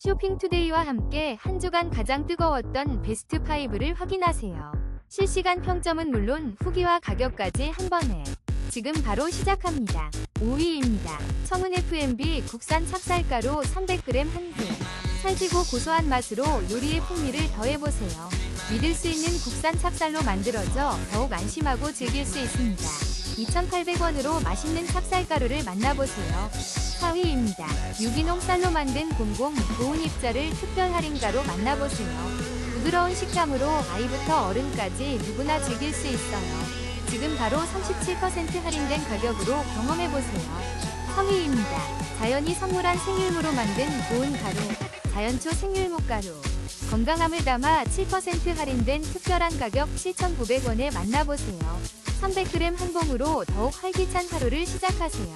쇼핑투데이와 함께 한 주간 가장 뜨거웠던 베스트 5를 확인하세요. 실시간 평점은 물론 후기와 가격까지 한 번에. 지금 바로 시작합니다. 5위입니다. 청운 FMB 국산 찹쌀가루 300g 한 개. 살지고 고소한 맛으로 요리의 풍미를 더해보세요. 믿을 수 있는 국산 찹쌀로 만들어져 더욱 안심하고 즐길 수 있습니다. 2,800원으로 맛있는 찹쌀가루를 만나보세요. 4위입니다. 유기농 쌀로 만든 공공 고운 입자를 특별 할인가로 만나보세요. 부드러운 식감으로 아이부터 어른까지 누구나 즐길 수 있어요. 지금 바로 37% 할인된 가격으로 경험해보세요. 성의입니다. 자연이 선물한 생일무로 만든 고운 가루, 자연초 생일무 가루. 건강함을 담아 7% 할인된 특별한 가격 7,900원에 만나보세요. 300g 한 봉으로 더욱 활기찬 하루를 시작하세요.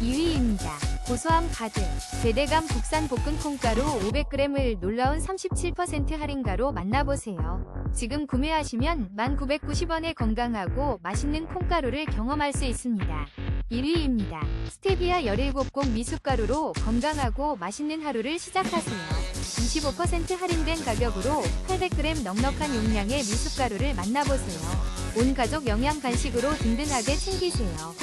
2위입니다. 고소함 가득. 배대감 국산 볶은 콩가루 500g을 놀라운 37% 할인가로 만나보세요. 지금 구매하시면 1,990원에 건강하고 맛있는 콩가루를 경험할 수 있습니다. 1위입니다. 스테비아 17곡 미숫가루로 건강하고 맛있는 하루를 시작하세요. 25% 할인된 가격으로 800g 넉넉한 용량의 미숫가루를 만나보세요. 온 가족 영양 간식으로 든든하게 챙기세요.